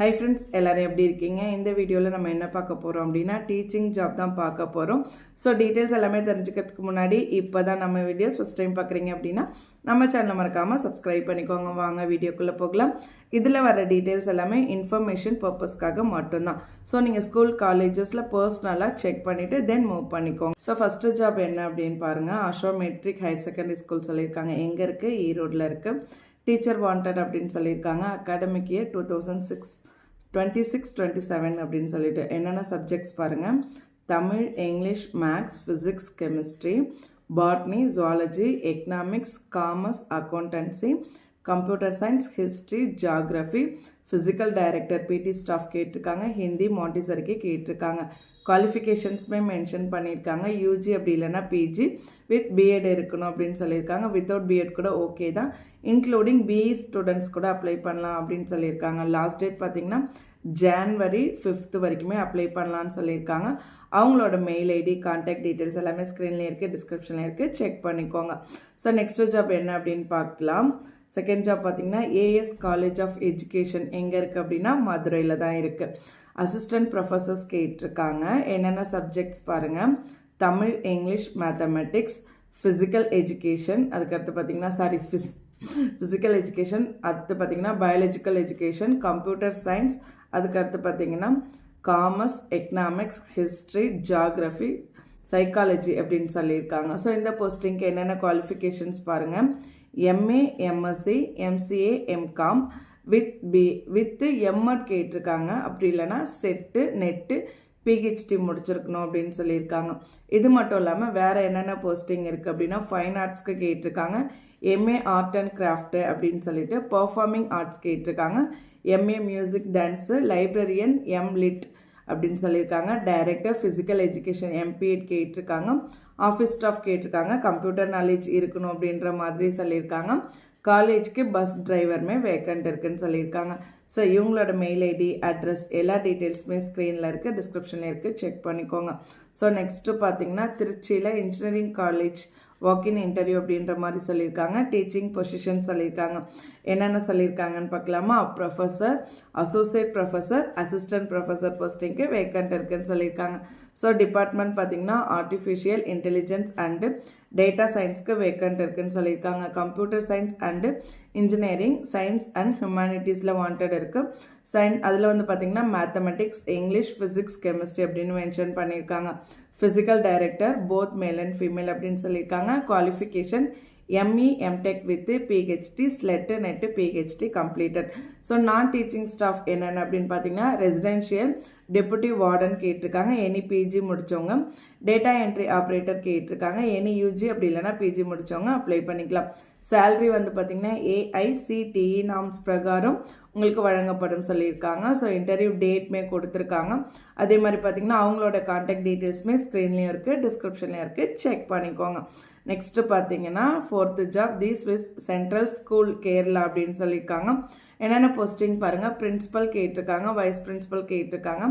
Hi friends எல்லோரும் எப்படி இருக்கீங்க? இந்த வீடியோவில் நம்ம என்ன பார்க்க போகிறோம் அப்படின்னா டீச்சிங் ஜாப் தான் பார்க்க போகிறோம் ஸோ டீட்டெயில்ஸ் எல்லாமே தெரிஞ்சுக்கிறதுக்கு முன்னாடி இப்போ தான் நம்ம வீடியோஸ் ஃபஸ்ட் டைம் பார்க்குறீங்க அப்படின்னா நம்ம சேனலை மறக்காமல் சப்ஸ்கிரைப் பண்ணிக்கோங்க. வாங்க வீடியோக்குள்ளே போகலாம். இதில் வர டீட்டெயில்ஸ் எல்லாமே இன்ஃபர்மேஷன் பர்பஸ்க்காக மட்டும்தான். ஸோ நீங்கள் ஸ்கூல் காலேஜஸில் பர்சனலாக செக் பண்ணிவிட்டு தென் மூவ் பண்ணிக்கோங்க. ஸோ ஃபஸ்ட்டு ஜாப் என்ன அப்படின்னு பாருங்கள் அஷோ மெட்ரிக் ஹையர் செகண்டரி ஸ்கூல் சொல்லியிருக்காங்க. எங்கே இருக்குது ஈரோட்டில் இருக்குது டீச்சர் வாண்டட் அப்படின்னு சொல்லியிருக்காங்க. Academic year two thousand six twenty six twenty seven அப்படின்னு சொல்லிட்டு என்னென்ன சப்ஜெக்ட்ஸ் பாருங்கள் Tamil English maths physics chemistry botany zoology economics commerce accountancy computer science history geography physical director PT staff கேட்டிருக்காங்க. ஹிந்தி மாண்டிசரிக்கு கேட்டிருக்காங்க. குவாலிஃபிகேஷன்ஸுமே மென்ஷன் பண்ணியிருக்காங்க. UG அப்படி இல்லைன்னா பிஜி வித் பிஎட் இருக்கணும் அப்படின்னு சொல்லியிருக்காங்க. வித்தவுட் பிஎட் கூட ஓகே தான். இன்க்ளூடிங் பிஇ ஸ்டூடெண்ட்ஸ் கூட அப்ளை பண்ணலாம் அப்படின்னு சொல்லியிருக்காங்க. லாஸ்ட் டேட் பார்த்திங்கன்னா ஜான்வரி ஃபிஃப்த்து வரைக்குமே அப்ளை பண்ணலான்னு சொல்லியிருக்காங்க. அவங்களோட மெயில் ஐடி கான்டாக்ட் டீட்டெயில்ஸ் எல்லாமே ஸ்க்ரீன்லேயே இருக்குது டிஸ்கிரிப்ஷனில் இருக்குது செக் பண்ணிக்கோங்க. ஸோ நெக்ஸ்ட் ஜாப் என்ன அப்படின்னு பார்க்கலாம். செகண்ட் ஜாப் பார்த்திங்கன்னா ஏஎஸ் காலேஜ் ஆஃப் எஜுகேஷன் எங்கே இருக்குது அப்படின்னா மதுரையில் தான் இருக்குது அசிஸ்டன்ட் ப்ரொஃபஸர்ஸ் கேட்டிருக்காங்க. என்னென்ன சப்ஜெக்ட்ஸ் பாருங்கள் Tamil English mathematics physical education அதுக்கடுத்து பார்த்திங்கன்னா சாரி ஃபிஸ் ஃபிசிக்கல் எஜுகேஷன் அடுத்து பார்த்திங்கன்னா பயாலஜிக்கல் எஜுகேஷன் கம்ப்யூட்டர் சயின்ஸ் அதுக்கடுத்து பார்த்திங்கன்னா commerce economics history geography psychology அப்படின்னு சொல்லியிருக்காங்க. ஸோ இந்த போஸ்டிங்க்கு என்னென்ன குவாலிஃபிகேஷன்ஸ் பாருங்கள் MA MSc MCA MCom with B with MEd கேட்டிருக்காங்க. அப்படி இல்லைனா செட்டு நெட்டு பிஹெச்டி முடிச்சிருக்கணும் அப்படின்னு சொல்லியிருக்காங்க. இது மட்டும் இல்லாமல் வேறு என்னென்ன போஸ்டிங் இருக்குது அப்படின்னா ஃபைன் ஆர்ட்ஸ்க்கு கேட்டிருக்காங்க. எம்ஏ ஆர்ட் அண்ட் கிராஃப்ட்டு அப்படின்னு சொல்லிட்டு பர்ஃபார்மிங் ஆர்ட்ஸ் கேட்டிருக்காங்க. MA music dance librarian M Lit அப்படின்னு சொல்லியிருக்காங்க. டைரக்டர் ஃபிசிக்கல் எஜுகேஷன் எம்பிஎட் கேட்டிருக்காங்க. ஆஃபீஸ் ஸ்டாஃப் கேட்டிருக்காங்க. கம்ப்யூட்டர் நாலேஜ் இருக்கணும் அப்படின்ற மாதிரி சொல்லியிருக்காங்க. காலேஜ்க்கு பஸ் டிரைவருமே வேக்கண்ட் இருக்குன்னு சொல்லியிருக்காங்க. ஸோ இவங்களோட மெயில் ஐடி அட்ரஸ் எல்லா டீட்டெயில்ஸுமே ஸ்க்ரீனில் இருக்குது டிஸ்கிரிப்ஷனில் இருக்குது செக் பண்ணிக்கோங்க. ஸோ நெக்ஸ்ட்டு பார்த்தீங்கன்னா திருச்சியில் இன்ஜினியரிங் காலேஜ் வாக்கின் இன்டர்வியூ அப்படின்ற மாதிரி சொல்லியிருக்காங்க. டீச்சிங் பொசிஷன் சொல்லியிருக்காங்க. என்னென்ன சொல்லியிருக்காங்கன்னு பார்க்கலாமா? Professor associate professor assistant professor போஸ்டிங்க்கு vacant இருக்குன்னு சொல்லியிருக்காங்க. ஸோ டிபார்ட்மெண்ட் பார்த்திங்கன்னா ஆர்டிஃபிஷியல் இன்டெலிஜென்ஸ் அண்டு டேட்டா சயின்ஸ்க்கு வேக்கண்ட் இருக்குன்னு சொல்லியிருக்காங்க. Computer science and engineering science and ஹியூமனிட்டிஸில் wanted இருக்குது சயின் அதில் வந்து பார்த்திங்கன்னா மேத்தமெட்டிக்ஸ் இங்கிலீஷ் ஃபிசிக்ஸ் கெமிஸ்ட்ரி அப்படின்னு மென்ஷன் பண்ணியிருக்காங்க. Physical director both male and female அப்படின்னு சொல்லியிருக்காங்க. Qualification ME MTech with PhD SLET NET PhD completed so நான் டீச்சிங் ஸ்டாஃப் என்னென்ன அப்படின்னு பார்த்தீங்கன்னா ரெசிடென்ஷியல் டெபுட்டி வார்டன் கேட்டிருக்காங்க எனி பிஜி முடித்தவங்க டேட்டா என்ட்ரி ஆப்ரேட்டர் கேட்டிருக்காங்க எனி யூஜி அப்படி இல்லைனா பிஜி முடித்தவங்க அப்ளை பண்ணிக்கலாம். சேல்ரி வந்து பார்த்திங்கன்னா ஏஐசிடிஇ நாம்ஸ் பிரகாரம் உங்களுக்கு வழங்கப்படும் சொல்லியிருக்காங்க. ஸோ இன்டர்வியூ டேட்மே கொடுத்துருக்காங்க. அதே மாதிரி பார்த்திங்கன்னா அவங்களோட கான்டாக்ட் டீட்டெயில்ஸுமே ஸ்க்ரீன்லேயும் இருக்குது டிஸ்கிரிப்ஷன்லேயும் இருக்குது செக் பண்ணிக்கோங்க. நெக்ஸ்ட்டு பார்த்தீங்கன்னா ஃபோர்த்து ஜாப் தி விஸ் சென்ட்ரல் ஸ்கூல் கேரளா அப்படின்னு சொல்லியிருக்காங்க. என்னென்ன போஸ்டிங் பாருங்கள் பிரின்ஸிபல் கேட்டிருக்காங்க வைஸ் பிரின்ஸிபல் கேட்டிருக்காங்க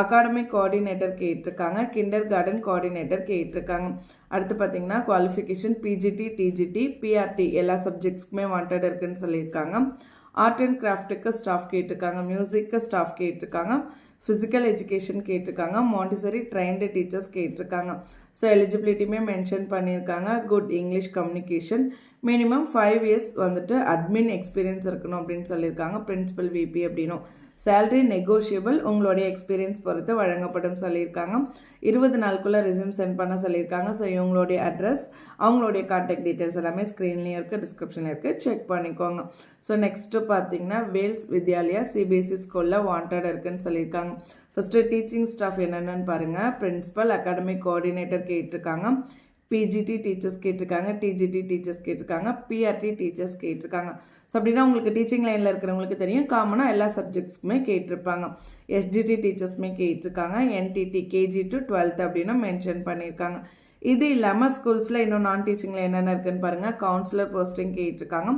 அகாடமிக் கோஆர்டினேட்டர் கேட்டிருக்காங்க கிண்டர் கார்டன் கோஆர்டினேட்டர் கேட்டிருக்காங்க. அடுத்து பார்த்தீங்கன்னா குவாலிஃபிகேஷன் பிஜிடி டிஜிடி பிஆர்டி எல்லா சப்ஜெக்ட்ஸ்க்குமே வாண்டட் இருக்குன்னு சொல்லியிருக்காங்க. ஆர்ட் அண்ட் கிராஃப்ட்டுக்கு ஸ்டாஃப் கேட்டிருக்காங்க மியூசிக்கு ஸ்டாஃப் கேட்டிருக்காங்க. ஃபிசிக்கல் எஜுகேஷன் கேட்டிருக்காங்க. மாண்டிசரி ட்ரைன்டு டீச்சர்ஸ் கேட்டிருக்காங்க. ஸோ எலிஜிபிலிட்டியுமே மென்ஷன் பண்ணியிருக்காங்க. Good English communication minimum five years வந்துட்டு அட்மின் எக்ஸ்பீரியன்ஸ் இருக்கணும் அப்படின்னு சொல்லியிருக்காங்க. பிரின்சிபல் விபி அப்படின்னும். சேல்ரி நெகோஷியபிள் உங்களுடைய எக்ஸ்பீரியன்ஸ் பொறுத்து வழங்கப்படும் சொல்லியிருக்காங்க. இருபது நாளுக்குள்ளே ரெசியூம் சென்ட் பண்ண சொல்லியிருக்காங்க. ஸோ இவங்களுடைய அட்ரஸ் அவங்களுடைய கான்டாக்ட் டீட்டெயில்ஸ் எல்லாமே ஸ்க்ரீன்லேயும் இருக்குது டிஸ்கிரிப்ஷனில் இருக்குது செக் பண்ணிக்கோங்க. ஸோ நெக்ஸ்ட்டு பார்த்தீங்கன்னா வேல்ஸ் வித்யாலயா சிபிஎஸ்சி ஸ்கூலில் வாண்டட் இருக்குன்னு சொல்லியிருக்காங்க. ஃபஸ்ட்டு டீச்சிங் ஸ்டாஃப் என்னென்னு பாருங்கள் பிரின்ஸிபல் அகாடமிக் கோஆர்டினேட்டர் கேட்டிருக்காங்க. பிஜிடி டீச்சர்ஸ் கேட்டிருக்காங்க. டிஜிடி டீச்சர்ஸ் கேட்டிருக்காங்க. பிஆர்டி டீச்சர்ஸ் கேட்டிருக்காங்க. ஸோ அப்படின்னா உங்களுக்கு டீச்சிங் லைனில் இருக்கிறவங்களுக்கு தெரியும். காமனாக எல்லா சப்ஜெக்ட்ஸ்க்குமே கேட்டிருப்பாங்க. எஸ்ஜிடி டீச்சர்ஸ்மே கேட்டிருக்காங்க. என்டிடி கேஜி டு டுவெல்த் அப்படின்னு மென்ஷன் பண்ணியிருக்காங்க. இது இல்லாமல் ஸ்கூல்ஸில் இன்னும் நான் டீச்சிங்கில் என்னென்ன இருக்குன்னு பாருங்கள் கவுன்சிலர் போஸ்டிங் கேட்டிருக்காங்க.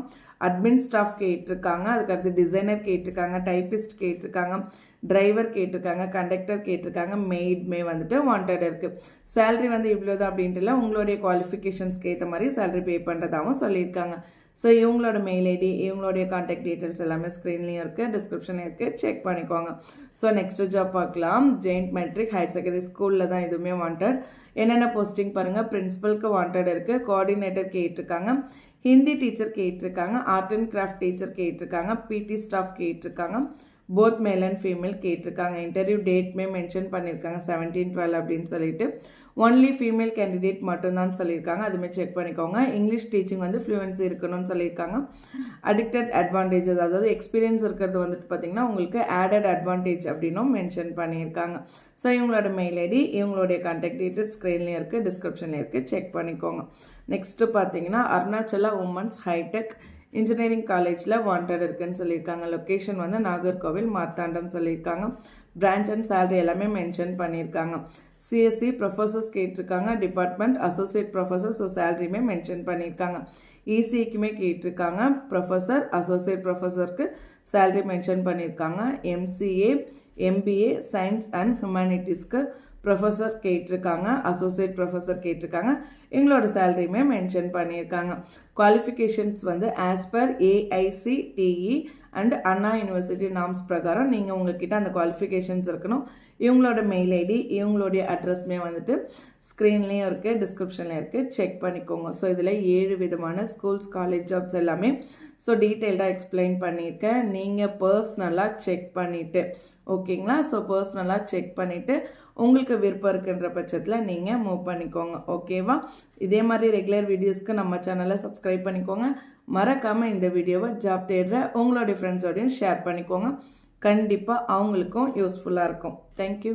அட்மின் ஸ்டாஃப் கேட்டிருக்காங்க. அதுக்கடுத்து டிசைனர் கேட்டிருக்காங்க. டைப்பிஸ்ட் கேட்டிருக்காங்க. டிரைவர் கேட்டிருக்காங்க. கண்டக்டர் கேட்டிருக்காங்க. மெய்ட்மே வந்துட்டு வாண்டட் இருக்குது சேலரி வந்து இவ்வளோ தான் அப்படின்ட்டு இல்லை உங்களுடைய குவாலிஃபிகேஷன்ஸ்க்கு ஏற்ற மாதிரி சேலரி பே பண்ணுறதாகவும் சொல்லியிருக்காங்க. ஸோ இவங்களோட மெயில் ஐடி இவங்களுடைய காண்டாக்ட் டீட்டெயில்ஸ் எல்லாமே ஸ்க்ரீன்லேயும் இருக்குது டிஸ்கிரிப்ஷன்லையும் இருக்குது செக் பண்ணிக்கோங்க. ஸோ நெக்ஸ்ட்டு ஜாப் பார்க்கலாம். ஜெயின்ட் மெட்ரிக் ஹையர் செகண்டரி ஸ்கூலில் தான் இதுவுமே வாண்டட் என்னென்ன போஸ்டிங் பாருங்கள் பிரின்ஸிபலுக்கு வாண்டட் இருக்குது கோஆர்டினேட்டர் கேட்டிருக்காங்க. ஹிந்தி டீச்சர் கேட்டிருக்காங்க. ஆர்ட் அண்ட் கிராஃப்ட் டீச்சர் கேட்டிருக்காங்க. பிடி ஸ்டாஃப் கேட்டிருக்காங்க. போத் மேல் அண்ட் ஃபீமேல் கேட்டிருக்காங்க. இன்டர்வியூ டேட்மே மென்ஷன் பண்ணியிருக்காங்க செவன்டீன் டுவெல் அப்படின்னு சொல்லிட்டு. ஒன்லி ஃபீமேல் கேண்டிடேட் மட்டும்தான் சொல்லியிருக்காங்க. அதுமாரி செக் பண்ணிக்கோங்க. இங்கிலீஷ் டீச்சிங் வந்து ஃப்ளூயன்சி இருக்கணும்னு சொல்லியிருக்காங்க. அடிக்டட் அட்வான்டேஜஸ் அதாவது எக்ஸ்பீரியன்ஸ் இருக்கிறது வந்துட்டு பார்த்திங்கன்னா உங்களுக்கு ஆடட் அட்வான்டேஜ் அப்படின்னும் மென்ஷன் பண்ணியிருக்காங்க. ஸோ இவங்களோட மெயில் ஐடி இவங்களுடைய கான்டாக்ட் டீட்டெயில்ஸ் ஸ்க்ரீன்லேயும் இருக்குது டிஸ்கிரிப்ஷன்லேயும் இருக்குது செக் பண்ணிக்கோங்க. நெக்ஸ்ட்டு பார்த்தீங்கன்னா Arunachala women's hi tech engineering காலேஜில் வாண்டட் இருக்குன்னு சொல்லியிருக்காங்க. லொக்கேஷன் வந்து நாகர்கோவில் மார்த்தாண்டம் சொல்லியிருக்காங்க. பிரான்ச் அண்ட் சேலரி எல்லாமே மென்ஷன் பண்ணியிருக்காங்க. சிஎஸ்சி ப்ரொஃபஸர்ஸ் கேட்டிருக்காங்க. டிபார்ட்மெண்ட் அசோசியேட் ப்ரொஃபஸர் ஸோ சேலரியுமே மென்ஷன் பண்ணியிருக்காங்க. இசிக்குமே கேட்டிருக்காங்க. ப்ரொஃபஸர் அசோசியேட் ப்ரொஃபஸருக்கு சேலரி மென்ஷன் பண்ணியிருக்காங்க. எம்சிஏ எம்பிஏ சயின்ஸ் அண்ட் ஹியூமனிட்டிஸ்க்கு ப்ரொஃபஸர் கேட்டிருக்காங்க அசோசியேட் ப்ரொஃபஸர் கேட்டிருக்காங்க. எங்களோட சேலரியுமே மென்ஷன் பண்ணியிருக்காங்க. குவாலிஃபிகேஷன்ஸ் வந்து as per AICTE and Anna University norms பிரகாரம் நீங்கள் உங்ககிட்ட அந்த குவாலிஃபிகேஷன்ஸ் இருக்கணும். இவங்களோட மெயில் ஐடி இவங்களுடைய அட்ரஸ்மே வந்துட்டு ஸ்க்ரீன்லேயும் இருக்குது டிஸ்கிரிப்ஷன்லேயும் இருக்குது செக் பண்ணிக்கோங்க. ஸோ இதில் ஏழு விதமான ஸ்கூல்ஸ் காலேஜ் ஜாப்ஸ் எல்லாமே ஸோ டீட்டெயில்டாக எக்ஸ்பிளைன் பண்ணியிருக்கேன். நீங்கள் பர்ஸ்னலாக செக் பண்ணிவிட்டு ஓகேங்களா ஸோ பர்ஸ்னலாக செக் பண்ணிவிட்டு உங்களுக்கு விருப்பம் இருக்குன்ற பட்சத்தில் நீங்கள் மூவ் பண்ணிக்கோங்க. ஓகேவா இதே மாதிரி ரெகுலர் வீடியோஸ்க்கு நம்ம சேனலை சப்ஸ்கிரைப் பண்ணிக்கோங்க. மறக்காமல் இந்த வீடியோவை ஜாப் தேடுற உங்களுடைய ஃப்ரெண்ட்ஸோடையும் ஷேர் பண்ணிக்கோங்க. கண்டிப்பாக அவங்களுக்கும் யூஸ்ஃபுல்லாக இருக்கும். தேங்க்யூ